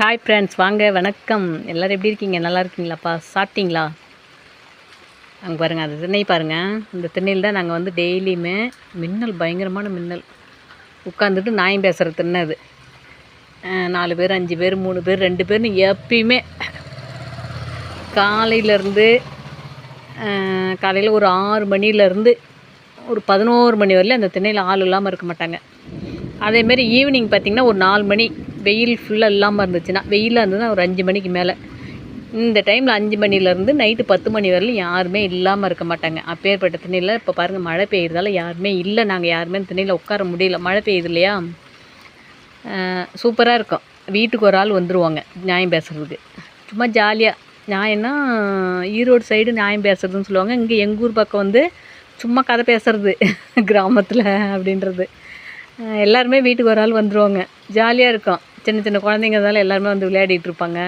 Hi friends வாங்க வணக்கம். எல்லோரும் எப்படி இருக்கீங்க? நல்லா இருக்கீங்களாப்பா? சாப்பிட்டீங்களா? அங்கே பாருங்கள் அந்த திண்ணை பாருங்கள் இந்த திண்ணையில் தான் நாங்கள் வந்து டெய்லியுமே மின்னல் பயங்கரமான மின்னல். உட்காந்துட்டு நாயம் பேசுகிற திண்ணை அது. நாலு பேர் அஞ்சு பேர் மூணு பேர் ரெண்டு பேர்னு எப்பயுமே காலையிலேருந்து காலையில் ஒரு ஆறு மணிலேருந்து ஒரு பதினோரு மணி வரலையும் அந்த திண்ணையில் ஆள் இல்லாமல் இருக்க மாட்டாங்க. அதேமாரி ஈவினிங் பார்த்திங்கன்னா ஒரு நாலு மணி வெயில் ஃபுல்லாக இல்லாமல் இருந்துச்சுன்னா வெயிலாக இருந்ததுன்னா ஒரு அஞ்சு மணிக்கு மேலே. இந்த டைமில் அஞ்சு மணிலேருந்து நைட்டு பத்து மணி வரையிலும் யாருமே இல்லாமல் இருக்க மாட்டாங்க. அப்பேற்பட்ட திணையில் இப்போ பாருங்கள் மழை பெய்யுறதால யாருமே இல்லை. நாங்கள் யாருமே திணையில் உட்கார முடியல. மழை பெய்யுது இல்லையா? சூப்பராக இருக்கும். வீட்டுக்கு ஒரு ஆள் வந்துடுவாங்க நியாயம் பேசுகிறதுக்கு சும்மா ஜாலியாக நியாயம்னா ஈரோடு சைடு நியாயம் பேசுறதுன்னு சொல்லுவாங்க. இங்கே எங்கள் ஊர் பக்கம் வந்து சும்மா கதை பேசுறது கிராமத்தில் அப்படின்றது. எல்லாருமே வீட்டுக்கு ஒரு ஆள் வந்துருவாங்க. ஜாலியாக இருக்கும். சின்ன சின்ன குழந்தைங்கிறதால எல்லாருமே வந்து விளையாடிட்டு இருப்பாங்க.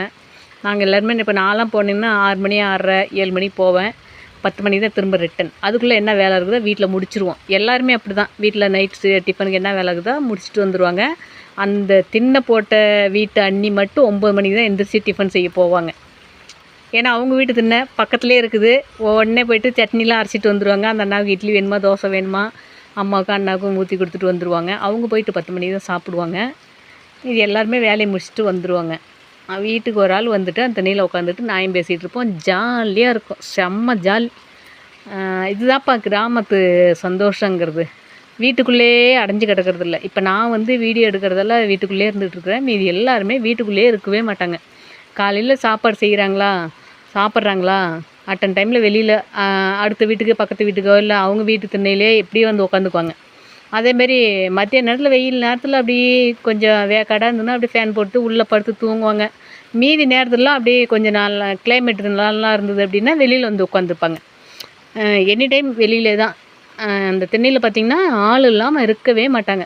நாங்கள் எல்லாருமே இப்போ நான்லாம் போனீங்கன்னா ஆறு மணி ஆறரை ஏழு மணிக்கு போவேன். பத்து மணிக்கு தான் திரும்ப ரிட்டன் அதுக்குள்ளே என்ன வேலை இருக்குதோ வீட்டில் முடிச்சிருவோம். எல்லாருமே அப்படி தான் வீட்டில் நைட்டு டிஃபனுக்கு என்ன வேலை இருக்குதோ முடிச்சுட்டு வந்துடுவாங்க அந்த திண்ணை போட்ட வீட்டு அண்ணி மட்டும் ஒம்பது மணிக்கு தான் எந்திரிச்சு டிஃபன் செய்ய போவாங்க. ஏன்னா அவங்க வீட்டு தின்ன பக்கத்துலேயே இருக்குது. உடனே போயிட்டு சட்னிலாம் அரைச்சிட்டு வந்துடுவாங்க அந்த அண்ணாவுக்கு இட்லி வேணுமா தோசை வேணுமா அம்மாவுக்கும் அண்ணாவுக்கும் ஊற்றி கொடுத்துட்டு வந்துடுவாங்க அவங்க போயிட்டு பத்து மணிக்கு தான் சாப்பிடுவாங்க. இது எல்லாருமே வேலையை முடிச்சுட்டு வந்துடுவாங்க வீட்டுக்கு ஒரு ஆள் வந்துட்டு அந்த தண்ணியில் உட்காந்துட்டு நாயம் பேசிகிட்டு இருப்போம். ஜாலியாக இருக்கும். செம்ம ஜாலி. இதுதான்ப்பா கிராமத்து சந்தோஷங்கிறது. வீட்டுக்குள்ளேயே அடைஞ்சு கிடக்கிறது இல்லை. இப்போ நான் வந்து வீடியோ எடுக்கிறதெல்லாம் வீட்டுக்குள்ளேயே இருந்துகிட்டு இருக்கிறேன். மீதி எல்லாருமே வீட்டுக்குள்ளேயே இருக்கவே மாட்டாங்க. காலையில் சாப்பாடு செய்கிறாங்களா சாப்பிட்றாங்களா? அட்டன் டைமில் வெளியில் அடுத்த வீட்டுக்கு பக்கத்து வீட்டுக்கோ இல்லை அவங்க வீட்டு திண்ணையிலே எப்படியும் வந்து உட்காந்துக்குவாங்க அதேமாரி மத்திய நேரத்தில் வெயில் நேரத்தில் அப்படி கொஞ்சம் வேக்காடாக இருந்ததுன்னா அப்படியே ஃபேன் போட்டு உள்ளே படுத்து தூங்குவாங்க. மீதி நேரத்துலலாம் அப்படியே கொஞ்சம் நல்லா கிளைமேட் நல்லா இருந்தது அப்படின்னா வெளியில் வந்து உட்காந்துருப்பாங்க எனி டைம் வெளியிலே தான். அந்த திண்ணையில் பார்த்திங்கன்னா ஆள் இல்லாமல் இருக்கவே மாட்டாங்க.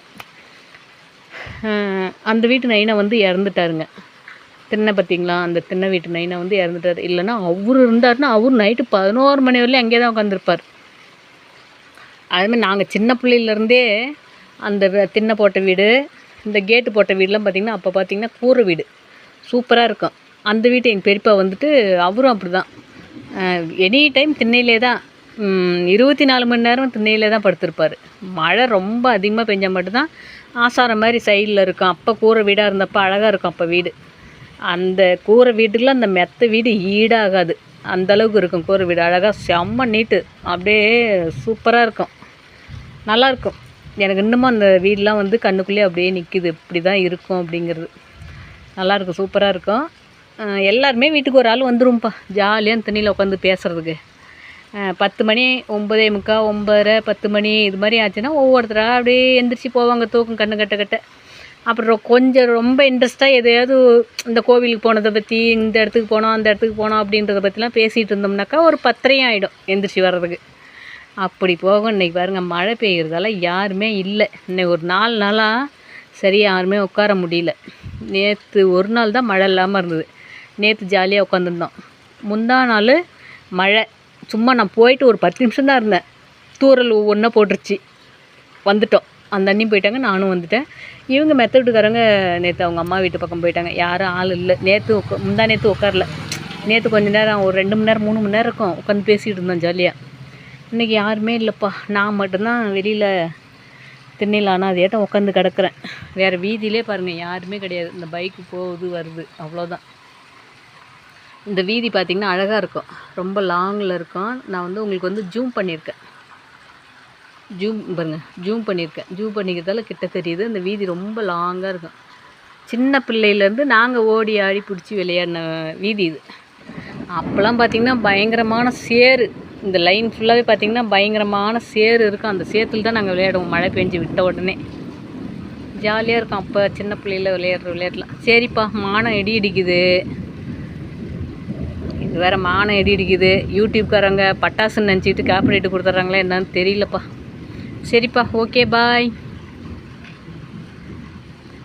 அந்த வீட்டு நைனா வந்து இறந்துட்டாருங்க. திண்ணை பார்த்தீங்களா அந்த திண்ணை வீட்டு நைனா வந்து இறந்துட்டார். இல்லைன்னா அவர் இருந்தாருன்னா அவர் நைட்டு பதினோரு மணி வரலையும் அங்கேயே தான் உட்காந்துருப்பார். அதுமாதிரி நாங்கள் சின்ன பிள்ளையிலேருந்தே அந்த திண்ணை போட்ட வீடு இந்த கேட்டு போட்ட வீடுலாம் பார்த்திங்கன்னா அப்போ பார்த்திங்கன்னா கூரை வீடு. சூப்பராக இருக்கும். அந்த வீட்டு எங்கள் பெரியப்பா வந்துட்டு அவரும் அப்படி தான் எனி டைம் திண்ணையிலே தான் இருபத்தி நாலு மணி நேரம் திண்ணையிலே தான் படுத்திருப்பார். மழை ரொம்ப அதிகமாக பெஞ்சால் மட்டும்தான் ஆசாரம் மாதிரி சைடில் இருக்கும். அப்போ கூரை வீடாக இருந்தப்போ அழகாக இருக்கும் அப்போ வீடு. அந்த கூரை வீட்டுக்குலாம் அந்த மெத்த வீடு ஈடாகாது. அந்த அளவுக்கு இருக்கும் கூரை வீடு. அழகாக செம்ம நீட்டு அப்படியே சூப்பராக இருக்கும். நல்லாயிருக்கும் எனக்கு இன்னமும் அந்த வீடெலாம் வந்து கண்ணுக்குள்ளேயே அப்படியே நிற்கிது இப்படி தான் இருக்கும் அப்படிங்கிறது. நல்லாயிருக்கும் சூப்பராக இருக்கும் எல்லாருமே வீட்டுக்கு ஒரு ஆள் வந்துரும்ப்பா ஜாலியாக தண்ணியில் உட்காந்து பேசுகிறதுக்கு பத்து மணி ஒம்பதே முக்கால் ஒம்பதரை பத்து மணி இது மாதிரி ஆச்சுன்னா ஒவ்வொருத்தராக அப்படியே எந்திரிச்சு போவாங்க தூக்கம் கண்ணு கட்ட கட்ட. அப்புறம் கொஞ்சம் ரொம்ப இன்ட்ரெஸ்ட்டாக எதையாவது இந்த கோவிலுக்கு போனதை பற்றி இந்த இடத்துக்கு போனோம் அந்த இடத்துக்கு போனோம் அப்படின்றத பற்றிலாம் பேசிகிட்டு இருந்தோம்னாக்கா ஒரு பத்தரையும் ஆகிடும் எந்திரிச்சு வர்றதுக்கு. அப்படி போகும். இன்னைக்கு பாருங்கள் மழை பெய்கிறதால யாருமே இல்லை. இன்னைக்கு ஒரு நாலு நாளாக சரி யாருமே உட்கார முடியல. நேற்று ஒரு நாள் தான் மழை இல்லாமல் இருந்தது. நேற்று ஜாலியாக உட்காந்துருந்தோம் முந்தா நாள் மழை. சும்மா நான் போயிட்டு ஒரு பத்து நிமிஷம் தான் இருந்தேன். தூரல் ஒவ்வொன்றா போட்டுருச்சு. வந்துட்டோம். அந்த அண்ணியும் போயிட்டாங்க நானும் வந்துட்டேன். இவங்க மெத்த வீட்டுக்காரங்க நேற்று அவங்க அம்மா வீட்டு பக்கம் போயிட்டாங்க. யாரும் ஆள் இல்லை. நேற்று உட்கா முந்தா நேற்று உட்காரல. நேற்று கொஞ்சம் நேரம் ஒரு ரெண்டு மணி நேரம் மூணு மணி நேரம் இருக்கும். உட்காந்து பேசிகிட்டு இருந்தோம் ஜாலியாக இன்றைக்கி யாருமே இல்லைப்பா. நான் மட்டும்தான் வெளியில் திண்ணையில் ஆனால் அதேட்டம் உட்காந்து கிடக்குறேன். வேறு வீதியிலே பாருங்கள் யாருமே கிடையாது. இந்த பைக்கு போகுது வருது. அவ்வளோதான் இந்த வீதி பார்த்திங்கன்னா அழகாக இருக்கும். ரொம்ப லாங்கில் இருக்கும். நான் வந்து உங்களுக்கு வந்து ஜூம் பண்ணியிருக்கேன். ஜூம் பாருங்கள் ஜூம் பண்ணியிருக்கேன். ஜூம் பண்ணிக்கிறதால கிட்ட தெரியுது. இந்த வீதி ரொம்ப லாங்காக இருக்கும். சின்ன பிள்ளையிலேருந்து நாங்கள் ஓடி ஆடி பிடிச்சி விளையாடின வீதி இது. அப்போல்லாம் பார்த்திங்கன்னா பயங்கரமான சேரு இந்த லைன் ஃபுல்லாகவே பார்த்திங்கன்னா பயங்கரமான சேறு இருக்கும். அந்த சேத்துல தான் நாங்கள் விளையாடுவோம். மழை பெஞ்சு விட்ட உடனே. ஜாலியாக இருக்கும். அப்போ சின்ன பிள்ளையில விளையாடுற விளையாடலாம் சரிப்பா மானம் இடி இடிக்குது. இது வேறு மானம் இடி இடிக்குது. யூடியூப்காரங்க பட்டாசுன்னு நினச்சிக்கிட்டு கேப்ரேட்டு கொடுத்துட்றாங்களா என்னன்னு தெரியலப்பா. சரிப்பா ஓகே பாய்